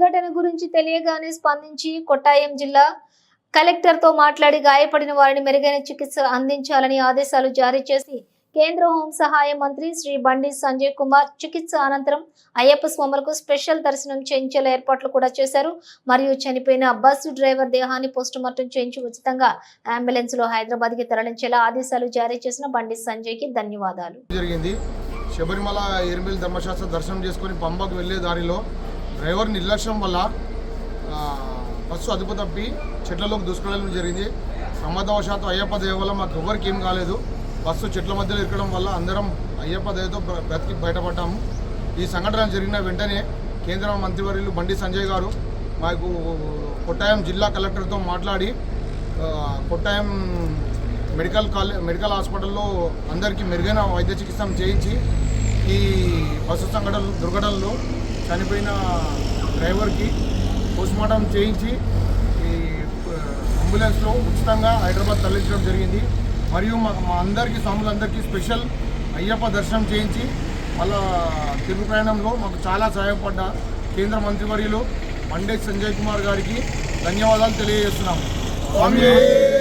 దుర్ఘటన గురించి తెలియగానే స్పందించి కొట్టాయం జిల్లా కలెక్టర్తో మాట్లాడి గాయపడిన వారిని మెరుగైన చికిత్స అందించాలని ఆదేశాలు జారీ చేసి కేంద్ర హోం సహాయ మంత్రి శ్రీ బండి సంజయ్ కుమార్ చికిత్స అనంతరం అయ్యప్ప స్వాములకు స్పెషల్ దర్శనం చేయించేలా ఏర్పాట్లు కూడా చేశారు. మరియు చనిపోయిన బస్సు డ్రైవర్ దేహాన్ని పోస్టుమార్టం చేయించి ఉచితంగా అంబులెన్స్లో హైదరాబాద్కి తరలించేలా ఆదేశాలు జారీ చేసిన బండి సంజయ్కి ధన్యవాదాలు. జరిగింది. శబరిమల ఎరిమిల్ ధర్మశాస్త్ర దర్శనం చేసుకుని పంబకు వెళ్ళే దారిలో డ్రైవర్ నిర్లక్ష్యం వల్ల బస్సు అదుపు తప్పి చెట్లలోకి దూసుకెళ్ళడం జరిగింది. ప్రమాదవశాత్తు అయ్యప్ప దయ వల్ల మాకు ఎవరికి ఏం కాలేదు. బస్సు చెట్ల మధ్యలో ఇరకడం వల్ల అందరం అయ్యప్ప దయతో బ్రతికి బయటపడ్డాము. ఈ సంఘటన జరిగిన వెంటనే కేంద్ర మంత్రివర్యులు బండి సంజయ్ గారు మాకు కొట్టాయం జిల్లా కలెక్టర్తో మాట్లాడి కొట్టాయం మెడికల్ కాలే మెడికల్ హాస్పిటల్లో అందరికీ మెరుగైన వైద్య చికిత్స చేయించి ఈ బస్సు సంఘటన దుర్ఘటనలో చనిపోయిన డ్రైవర్కి పోస్ట్మార్టం చేయించి ఈ అంబులెన్స్లో ఉచితంగా హైదరాబాద్ తరలించడం జరిగింది. మరియు మా మా అందరికీ స్వాములందరికీ స్పెషల్ అయ్యప్ప దర్శనం చేయించి మళ్ళా తిరుగు ప్రయాణంలో మాకు చాలా సహాయపడ్డ కేంద్ర మంత్రివర్యులు మండే సంజయ్ కుమార్ గారికి ధన్యవాదాలు తెలియజేస్తున్నాము. స్వామి!